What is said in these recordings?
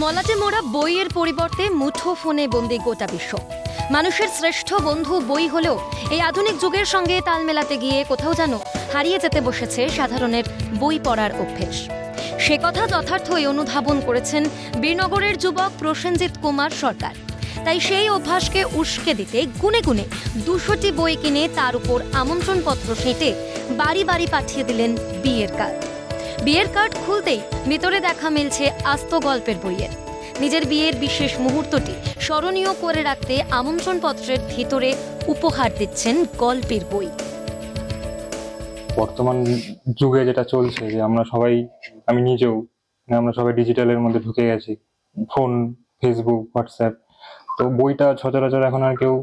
মলাটে মোড়া বইয়ের পরিবর্তে মুঠো ফোনে বন্দি গোটা বিশ্ব। মানুষের শ্রেষ্ঠ বন্ধু বই হলেও এই আধুনিক যুগের সঙ্গে তাল মেলাতে গিয়ে কোথাও যেন হারিয়ে যেতে বসেছে সাধারণের বই পড়ার অভ্যেস। সে কথা যথার্থই অনুধাবন করেছেন বীরনগরের যুবক প্রসেনজিৎ কুমার সরকার। তাই সেই অভ্যাসকে উস্কে দিতে গুনে গুনে দুশোটি বই কিনে তার উপর আমন্ত্রণপত্র সেঁটে বাড়ি বাড়ি পাঠিয়ে দিলেন বিয়ের কার্ড বিয়ের কার্ড খুলতেই ভিতরে দেখা মিলছে আস্ত গল্পের বইয়ের নিজের বিয়ের বিশেষ মুহূর্তটি স্মরণীয় করে রাখতে আমন্ত্রণপত্রের ভিতরে উপহার দিচ্ছেন গল্পের বই। বর্তমান যুগে যেটা চলছে যে আমরা সবাই, আমি নিজেও মানে আমরা সবাই ডিজিটালের মধ্যে ঢুকে গেছি। Phone, Facebook, WhatsApp. তো বইটা সচরাচর এখন আর কেউ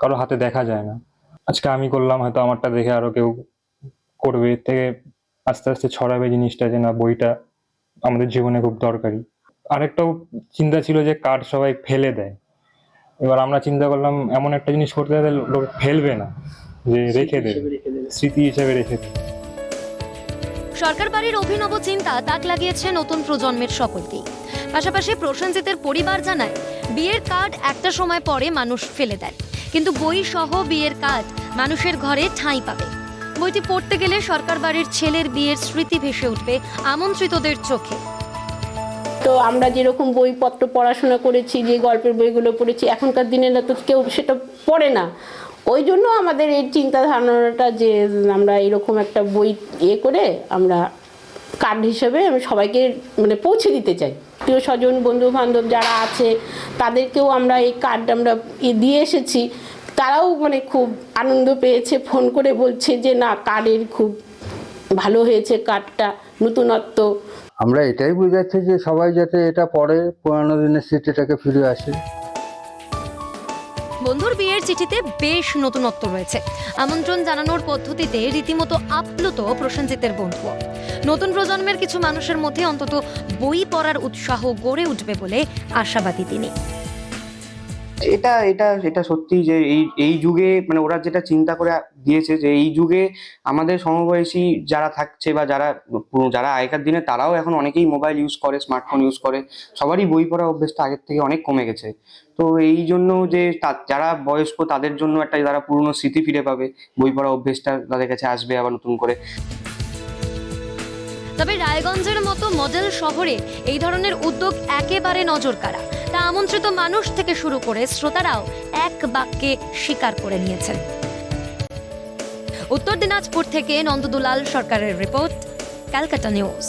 কারও হাতে দেখা যায় না। আজকে আমি করলাম, হয়তো আমারটা দেখে আরও কেউ করবে। থেকে আস্তে আস্তে ছড়াবে জিনিসটা যে না বইটা আমাদের জীবনে খুব দরকারি। আরেকটাও চিন্তা ছিল যে কার্ড সবাই ফেলে দেয়। এবার আমরা চিন্তা করলাম এমন একটা জিনিস করতে গেলে লোক ফেলবে না যে রেখে দেবে। স্মৃতি হিসেবে রেখে দেবে। সরকার বাড়ির অভিনব চিন্তা তাক লাগিয়েছে নতুন প্রজন্মের সকলকেই। পাশাপাশি প্রসেনজিতের পরিবার জানায় বিয়ের কার্ড একটা সময় পরে মানুষ ফেলে দেয়। কিন্তু বই সহ বিয়ের কার্ড মানুষের ঘরে ঠাঁই পাবে। বইটি পড়তে গেলে সরকার বাড়ির ছেলের বিয়ের স্মৃতি ভেসে উঠবে আমন্ত্রিতদের চোখে। তো আমরা যেরকম বইপত্র পড়াশোনা করেছি, যে গল্পের বইগুলো পড়েছি, এখনকার দিনে তো কেউ সেটা পড়ে না। ওই জন্য আমাদের এই চিন্তা ধারণাটা যে আমরা এরকম একটা বই ইয়ে করে আমরা কার্ড হিসেবে আমি সবাইকে মানে পৌঁছে দিতে চাই। প্রিয় স্বজন বন্ধু বান্ধব যারা আছে, তাদেরকেও আমরা এই কার্ড আমরা দিয়ে এসেছি। তারাও মানে খুব আনন্দ পেয়েছে ফোন করে বলছে যে না কার্ডের খুব ভালো হয়েছে কার্ডটা নতুনত্ব। আমরা এটাই বোঝাচ্ছি যে সবাই যাতে এটা পড়ে পুরানো দিনের স্মৃতিটাকে ফিরে আসে। বন্ধুর বিয়ের চিঠিতে বেশ নতুনত্ব রয়েছে। আমন্ত্রণ জানানোর পদ্ধতিতে রীতিমতো আপ্লুত প্রসেনজিতের বন্ধু নতুন প্রজন্মের কিছু মানুষের মধ্যে অন্তত বই পড়ার উৎসাহ গড়ে উঠবে বলে আশাবাদী তিনি। এটা এটা এটা সত্যি যে এই এই যুগে মানে ওরা যেটা চিন্তা করে দিয়েছে যে এই যুগে আমাদের সমবয়সী যারা থাকছে বা যারা যারা আগেকার দিনে তারাও এখন অনেকেই মোবাইল ইউজ করে স্মার্টফোন ইউজ করে, সবারই বই পড়া অভ্যেসটা আগের থেকে অনেক কমে গেছে। তো এই জন্য যে যারা বয়স্ক তাদের জন্য একটা তারা পুরনো স্মৃতি ফিরে পাবে, বই পড়া অভ্যেসটা তাদের কাছে আসবে আবার নতুন করে। তবে রায়গঞ্জের মতো মডেল শহরে এই ধরনের উদ্যোগ একেবারে নজর কাড়া আমন্ত্রিত মানুষ থেকে শুরু করে শ্রোতারাও এক বাক্যে স্বীকার করে নিয়েছেন। উত্তর দিনাজপুর থেকে নন্দদুলাল সরকারের রিপোর্ট, ক্যালকাটা নিউজ।